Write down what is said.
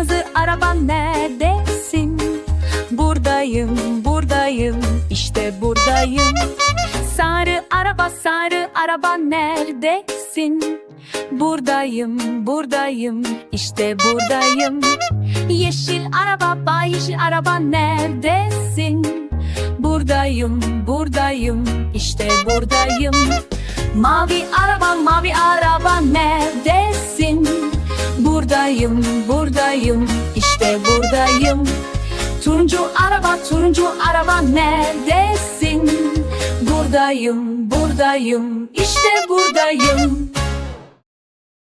kırmızı araban neredesin? Buradayım, buradayım, işte buradayım. Sarı araba, sarı araba neredesin? Buradayım, buradayım, işte buradayım. Yeşil araba, bay yeşil araba neredesin? Buradayım, buradayım, işte buradayım. Mavi araba, mavi araba nerede? Buradayım buradayım işte buradayım Turuncu araba turuncu araba neredesin? Buradayım buradayım işte buradayım